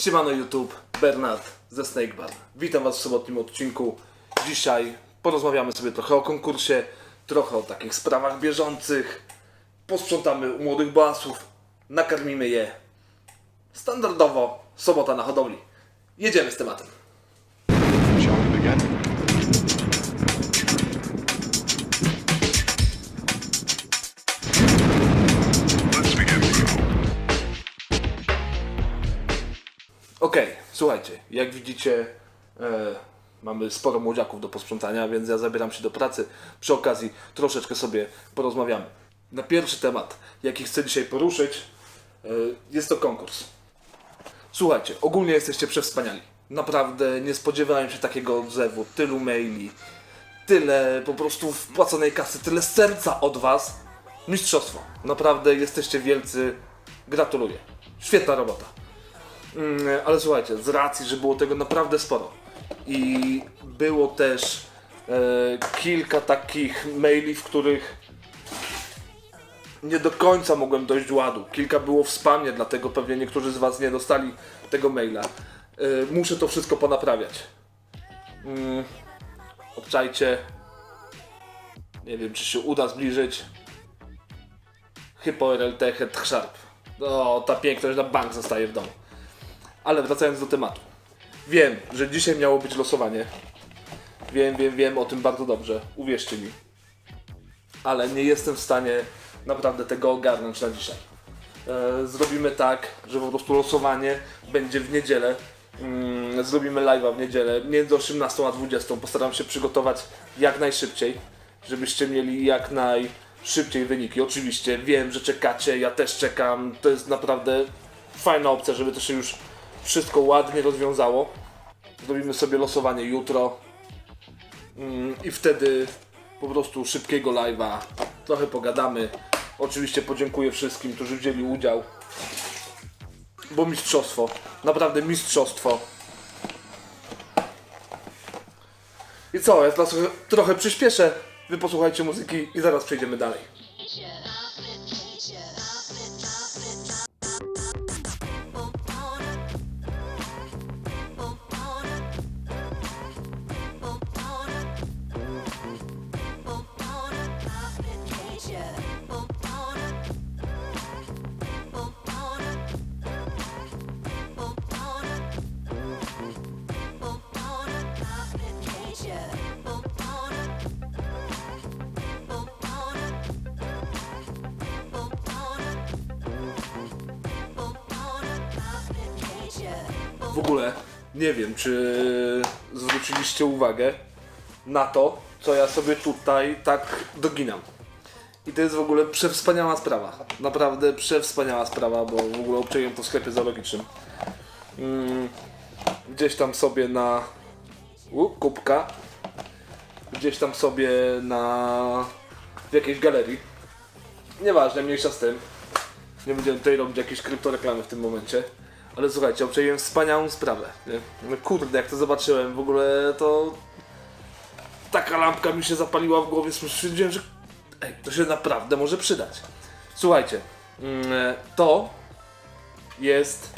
Siemano YouTube, Bernard ze Snakebar. Witam Was w sobotnim odcinku. Dzisiaj porozmawiamy sobie trochę o konkursie, trochę o takich sprawach bieżących. Posprzątamy u młodych boasów, nakarmimy je. Standardowo sobota na hodowli. Jedziemy z tematem. Okej, słuchajcie, jak widzicie, e, mamy sporo młodziaków do posprzątania, więc ja zabieram się do pracy. Przy okazji troszeczkę sobie porozmawiamy. Na pierwszy temat, jaki chcę dzisiaj poruszyć, e, jest to konkurs. Słuchajcie, ogólnie jesteście przewspaniali. Naprawdę nie spodziewałem się takiego odzewu, tylu maili, tyle po prostu wpłaconej kasy, tyle serca od Was. Mistrzostwo. Naprawdę jesteście wielcy. Gratuluję. Świetna robota. Mm, ale słuchajcie, z racji, że było tego naprawdę sporo i było też e, kilka takich maili, w których nie do końca mogłem dojść ładu. Kilka było w spamie, dlatego pewnie niektórzy z Was nie dostali tego maila. E, muszę to wszystko ponaprawiać. Mm, obczajcie. Nie wiem, czy się uda zbliżyć. Hypo RLT Head Sharp. O, ta piękność na bank zostaje w domu. Ale wracając do tematu. Wiem, że dzisiaj miało być losowanie. Wiem, wiem, wiem o tym bardzo dobrze. Uwierzcie mi. Ale nie jestem w stanie naprawdę tego ogarnąć na dzisiaj. E, zrobimy tak, że po prostu losowanie będzie w niedzielę. Mm, zrobimy live'a w niedzielę między 18 a 20. Postaram się przygotować jak najszybciej, żebyście mieli jak najszybciej wyniki. Oczywiście wiem, że czekacie, ja też czekam. To jest naprawdę fajna opcja, żeby to się już wszystko ładnie rozwiązało. Zrobimy sobie losowanie jutro. Mm, I wtedy po prostu szybkiego live'a. Trochę pogadamy. Oczywiście podziękuję wszystkim, którzy wzięli udział. Bo mistrzostwo. Naprawdę mistrzostwo. I co? Ja teraz trochę, przyspieszę. Wy posłuchajcie muzyki i zaraz przejdziemy dalej. W ogóle nie wiem, czy zwróciliście uwagę na to, co ja sobie tutaj tak doginam. I to jest w ogóle przewspaniała sprawa. Naprawdę przewspaniała sprawa, bo w ogóle obczaiłem to w sklepie zoologicznym. Mm, gdzieś tam sobie na u, kubka, gdzieś tam sobie na w jakiejś galerii. Nieważne, mniejsza z tym. Nie będziemy tutaj robić jakiejś kryptoreklamy w tym momencie. Ale słuchajcie, obczaiłem wspaniałą sprawę. No kurde, jak to zobaczyłem, w ogóle to... Taka lampka mi się zapaliła w głowie, stwierdziłem, że ej, to się naprawdę może przydać. Słuchajcie, mm, e, to jest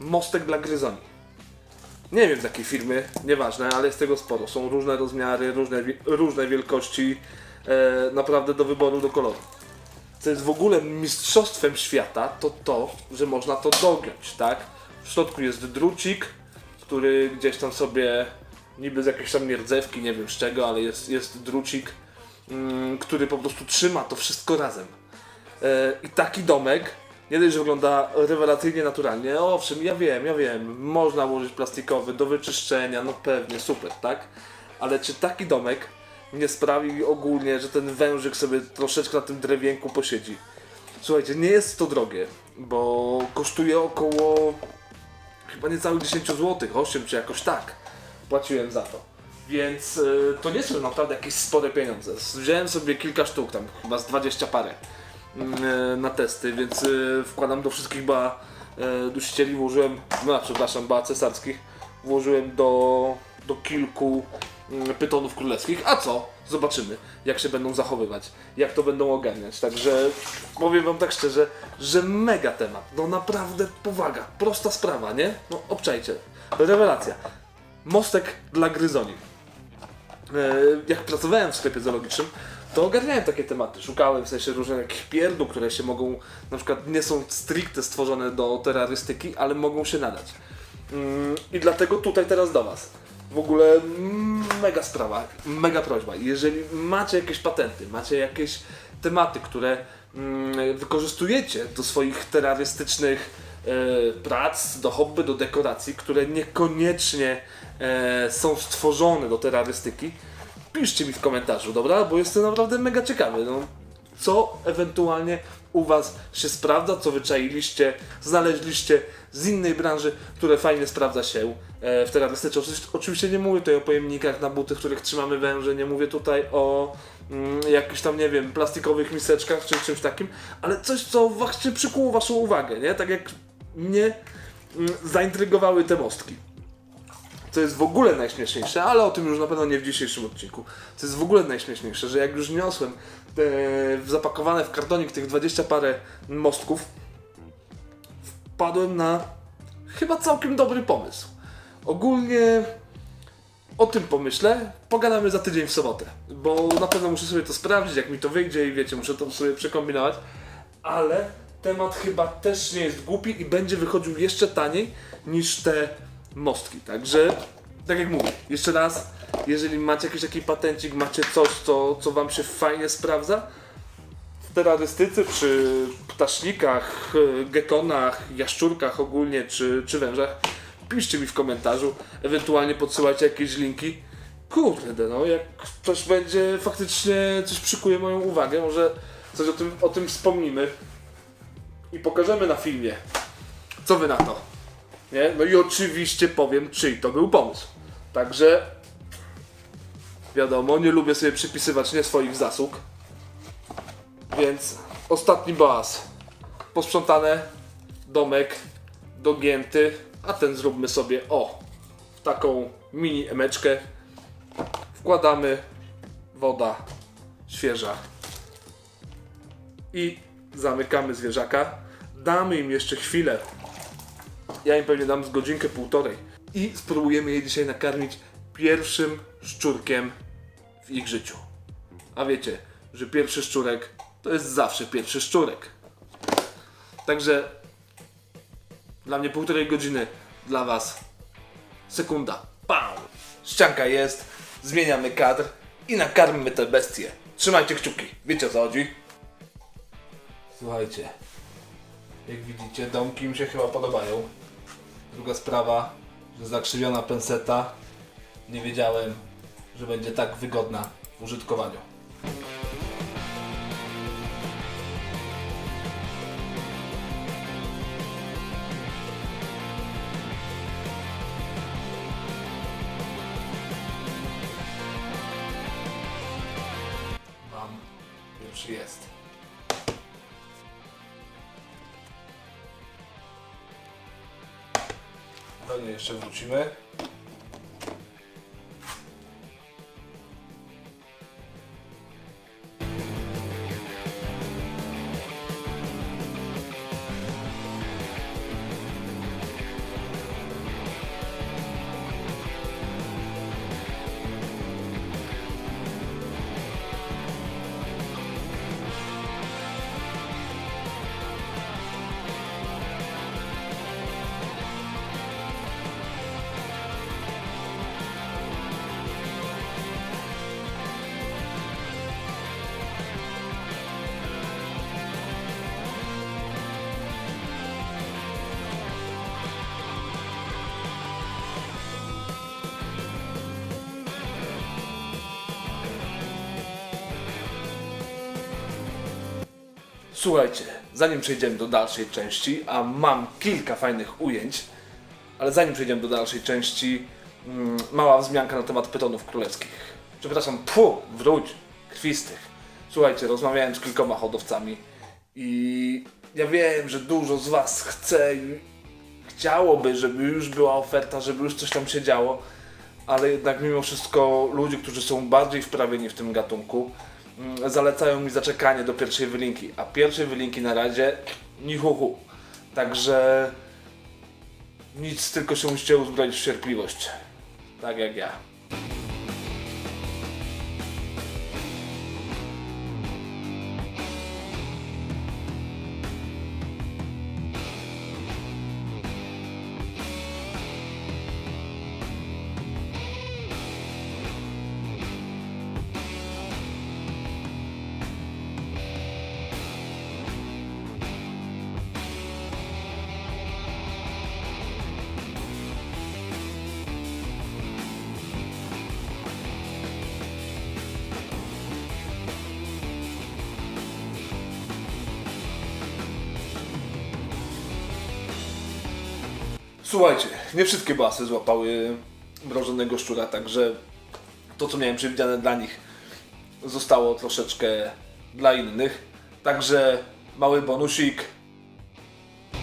mostek dla gryzoni. Nie wiem z jakiej firmy, nieważne, ale jest tego sporo. Są różne rozmiary, różne, różne wielkości, e, naprawdę do wyboru, do koloru co jest w ogóle mistrzostwem świata, to to, że można to dogiąć, tak? W środku jest drucik, który gdzieś tam sobie, niby z jakiejś tam nierdzewki, nie wiem z czego, ale jest, jest drucik, mm, który po prostu trzyma to wszystko razem. E, I taki domek, nie dość, że wygląda rewelacyjnie naturalnie, owszem, ja wiem, ja wiem, można włożyć plastikowy do wyczyszczenia, no pewnie, super, tak? Ale czy taki domek nie sprawi ogólnie, że ten wężyk sobie troszeczkę na tym drewienku posiedzi? Słuchajcie, nie jest to drogie, bo kosztuje około chyba niecałych 10 zł, 8 czy jakoś tak płaciłem za to. Więc y, to nie są naprawdę jakieś spore pieniądze. Wziąłem sobie kilka sztuk, tam chyba z 20 parę y, na testy, więc y, wkładam do wszystkich ba y, dusicieli, włożyłem, no przepraszam, ba cesarskich, włożyłem do, do kilku mm, pytonów królewskich. A co? Zobaczymy, jak się będą zachowywać, jak to będą ogarniać. Także powiem wam tak szczerze, że mega temat. No naprawdę powaga, prosta sprawa, nie? No obczajcie. Rewelacja. Mostek dla gryzoni. E, jak pracowałem w sklepie zoologicznym, to ogarniałem takie tematy. Szukałem w sensie różnych takich pierdół, które się mogą, na przykład nie są stricte stworzone do terrorystyki, ale mogą się nadać. Mm, I dlatego tutaj teraz do Was. W ogóle mm, mega sprawa, mega prośba. Jeżeli macie jakieś patenty, macie jakieś tematy, które mm, wykorzystujecie do swoich terrorystycznych e, prac, do hobby, do dekoracji, które niekoniecznie e, są stworzone do terrorystyki, piszcie mi w komentarzu, dobra? Bo jestem naprawdę mega ciekawy. No, co ewentualnie u Was się sprawdza, co wyczailiście, znaleźliście z innej branży, które fajnie sprawdza się e, w terrorystyce. Oczywiście, oczywiście nie mówię tutaj o pojemnikach na buty, w których trzymamy węże, nie mówię tutaj o mm, jakichś tam, nie wiem, plastikowych miseczkach czy czymś takim, ale coś, co właśnie przykuło Waszą uwagę, nie? Tak jak mnie mm, zaintrygowały te mostki co jest w ogóle najśmieszniejsze, ale o tym już na pewno nie w dzisiejszym odcinku. Co jest w ogóle najśmieszniejsze, że jak już niosłem e, zapakowane w kartonik tych 20 parę mostków, wpadłem na chyba całkiem dobry pomysł. Ogólnie o tym pomyślę, pogadamy za tydzień w sobotę, bo na pewno muszę sobie to sprawdzić, jak mi to wyjdzie i wiecie, muszę to sobie przekombinować, ale temat chyba też nie jest głupi i będzie wychodził jeszcze taniej niż te mostki, także tak jak mówię, jeszcze raz, jeżeli macie jakiś taki patencik, macie coś, co, co wam się fajnie sprawdza, w terrorystyce, czy ptasznikach, gekonach, jaszczurkach ogólnie, czy, czy wężach, piszcie mi w komentarzu, ewentualnie podsyłajcie jakieś linki. Kurde, no jak coś będzie faktycznie, coś przykuje moją uwagę, może coś o tym, o tym wspomnimy i pokażemy na filmie. Co wy na to? Nie? No i oczywiście powiem, czyj to był pomysł. Także wiadomo, nie lubię sobie przypisywać nie swoich zasług. Więc ostatni baz. Posprzątane, domek dogięty, a ten zróbmy sobie o taką mini emeczkę. Wkładamy woda świeża i zamykamy zwierzaka. Damy im jeszcze chwilę. Ja im pewnie dam z godzinkę, półtorej. I spróbujemy je dzisiaj nakarmić pierwszym szczurkiem w ich życiu. A wiecie, że pierwszy szczurek to jest zawsze pierwszy szczurek. Także dla mnie półtorej godziny, dla Was sekunda. Pam! Ścianka jest, zmieniamy kadr i nakarmmy te bestie. Trzymajcie kciuki, wiecie o co chodzi? Słuchajcie, jak widzicie, domki mi się chyba podobają. Druga sprawa, że zakrzywiona penseta. Nie wiedziałem, że będzie tak wygodna w użytkowaniu. Mam, już jest. Do niej jeszcze wrócimy. Słuchajcie, zanim przejdziemy do dalszej części, a mam kilka fajnych ujęć, ale zanim przejdziemy do dalszej części, mm, mała wzmianka na temat pytonów królewskich. Przepraszam, pu, wróć, krwistych. Słuchajcie, rozmawiałem z kilkoma hodowcami i ja wiem, że dużo z Was chce i chciałoby, żeby już była oferta, żeby już coś tam się działo, ale jednak mimo wszystko ludzie, którzy są bardziej wprawieni w tym gatunku, zalecają mi zaczekanie do pierwszej wylinki, a pierwszej wylinki na razie ni hu. Także nic, tylko się musicie uzbroić w cierpliwość. Tak jak ja. Słuchajcie, nie wszystkie basy złapały mrożonego szczura, także to, co miałem przewidziane dla nich, zostało troszeczkę dla innych. Także mały bonusik.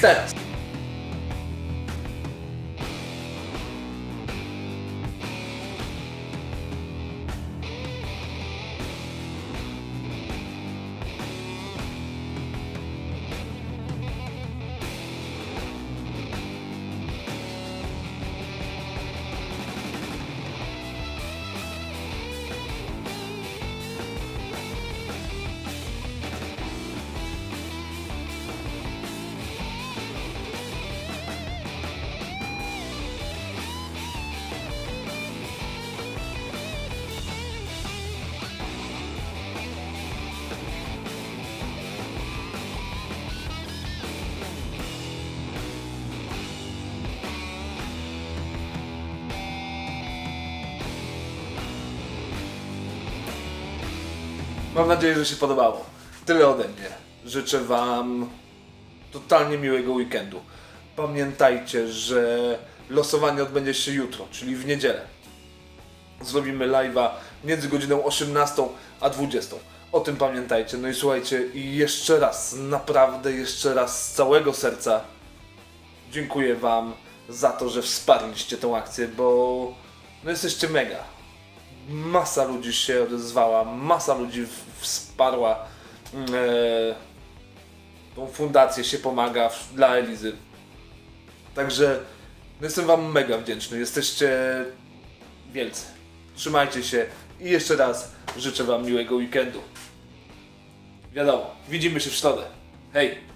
Teraz. Mam nadzieję, że się podobało. Tyle ode mnie. Życzę Wam totalnie miłego weekendu. Pamiętajcie, że losowanie odbędzie się jutro, czyli w niedzielę. Zrobimy live'a między godziną 18 a 20. O tym pamiętajcie. No i słuchajcie, i jeszcze raz, naprawdę jeszcze raz z całego serca dziękuję Wam za to, że wsparliście tą akcję, bo no jesteście mega masa ludzi się odezwała, masa ludzi wsparła mm, e, tą fundację, się pomaga w, dla Elizy. Także no jestem Wam mega wdzięczny, jesteście wielcy. Trzymajcie się i jeszcze raz życzę Wam miłego weekendu. Wiadomo, widzimy się w środę. Hej!